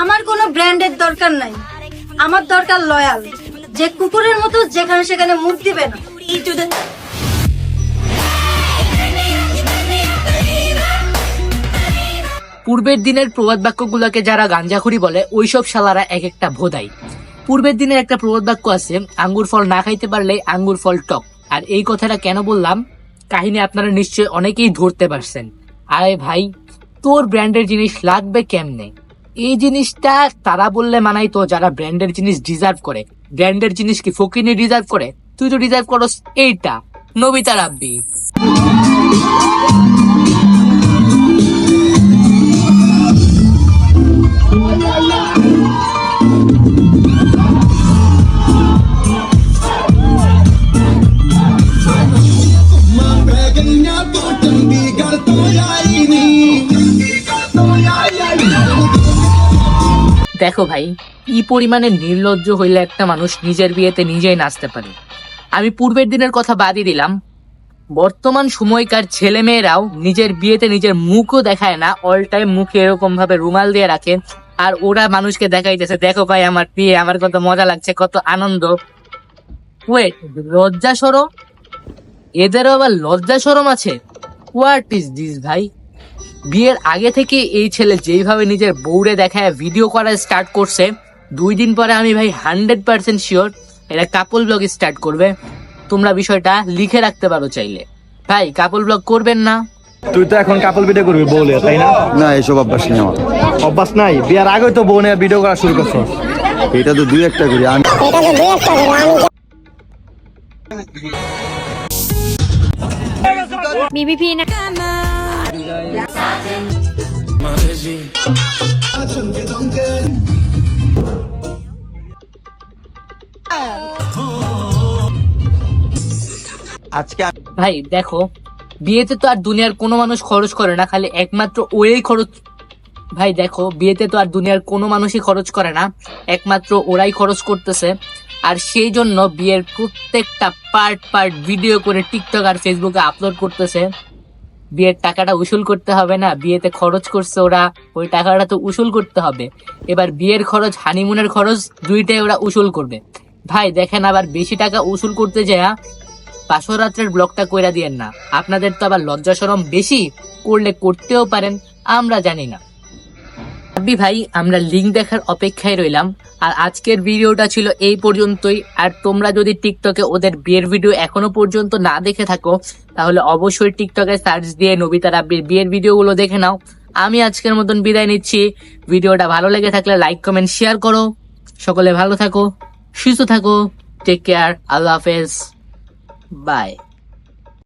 আমার কোনো ব্র্যান্ডের দরকার নাই। আমার দরকার লয়াল যে কুকুরের মতো যেখানে সেখানে মুখ দিবে না। পূর্বের দিনের প্রবাদ বাক্যগুলোকে যারা গাঞ্জাখুরি বলে, ওইসব শালারা এক একটা ভোদাই। পূর্বের দিনের একটা প্রবাদ বাক্য আছে, আঙ্গুর ফল না খাইতে পারলে আঙ্গুর ফল টক। আর এই কথাটা কেন বললাম? কাহিনী আপনারা নিশ্চয়ই অনেকেই ধরতে পারছেন। আরে ভাই তোর ব্র্যান্ডের জিনিস লাগবে কেমনে? এই জিনিসটা তারা বললে মানাই তো যারা ব্র্যান্ডের জিনিস ডিজার্ভ করে। ব্র্যান্ডের জিনিস কি ফকিনে ডিজার্ভ করে? তুই তো ডিজার্ভ করস এইটা। নবিতা রাব্বি। দেখো ভাই, কি পরিমাণে নির্লজ্জ হইলে একটা মানুষ নিজের বিয়েতে নিজেই নাচতে পারে। আমি পূর্বের দিনের কথা বাদই দিলাম, বর্তমান সময়কার ছেলে মেয়েরাও নিজের বিয়েতে নিজের মুখও দেখায় না অল টাইম মুখে এরকম ভাবে রুমাল দিয়ে রাখে, আর ওরা মানুষকে দেখাইতেছে, দেখো ভাই আমার বিয়ে, আমার কত মজা লাগছে, কত আনন্দ। ওয়েট লজ্জা সরম এদেরও আবার লজ্জা সরম আছে? হোয়াট ইজ দিস ভাই? বিয়ের আগে থেকে এই ছেলে যেইভাবে নিজের বউরে দেখায় ভিডিও করা স্টার্ট করছে দুই দিন পরে আমি ভাই হান্ড্রেড পার্সেন্ট শিওর এরা কাপল ব্লগ স্টার্ট করবে। তোমরা বিষয়টা লিখে রাখতে পারো চাইলে। ভাই কাপল ব্লগ করবেন না? তুই তো এখন কাপল ভিডিও করবি বলে তাই না? না এসব অভ্যাস নেই আমার। অভ্যাস নাই? বিয়ার আগে তো বউ নিয়ে ভিডিও করা শুরু করছ। এটা তো দুই একটা করি আমি BBP na আজকে আমি- ভাই, দেখো, বিয়েতে তো আর দুনিয়ার কোনো মানুষ খরচ করে না, খালি একমাত্র ওই খরচ ভাই, দেখো, বিয়েতে তো আর দুনিয়ার কোনো মানুষই খরচ করে না, একমাত্র ওরাই খরচ করতেছে, আর সেই জন্য বিয়ের প্রত্যেকটা পার্ট পার্ট ভিডিও করে টিকটক আর ফেসবুকে আপলোড করতেছে। বিয়ের টাকাটা উসুল করতে হবে না, বিয়েতে খরচ করছে ওরা, ওই টাকাটা তো উসুল করতে হবে। এবার বিয়ের খরচ, হানিমুনের খরচ দুইটাই ওরা উসুল করবে। ভাই, দেখেন আবার বেশি টাকা উসুল করতে যায় পাশরাত্রের রাত্রের ব্লগটা কইরা দিয়েন না। আপনাদের তো আবার লজ্জা সরম বেশি, করলে করতেও পারেন, আমরা জানি না। আব্বি ভাই, আমরা লিঙ্ক দেখার অপেক্ষায় রইলাম। আর আজকের ভিডিওটা ছিল এই পর্যন্তই। আর তোমরা যদি টিকটকে ওদের বিয়ের ভিডিও এখনও পর্যন্ত না দেখে থাকো, তাহলে অবশ্যই টিকটকে সার্চ দিয়ে নবিতা রাব্বির বিয়ের ভিডিওগুলো দেখে নাও। আমি আজকের মতন বিদায় নিচ্ছি। ভিডিওটা ভালো লেগে থাকলে লাইক কমেন্ট শেয়ার করো। সকলে ভালো থাকো, সুস্থ থাকো। টেক কেয়ার আল্লাহ হাফেজ। Bye.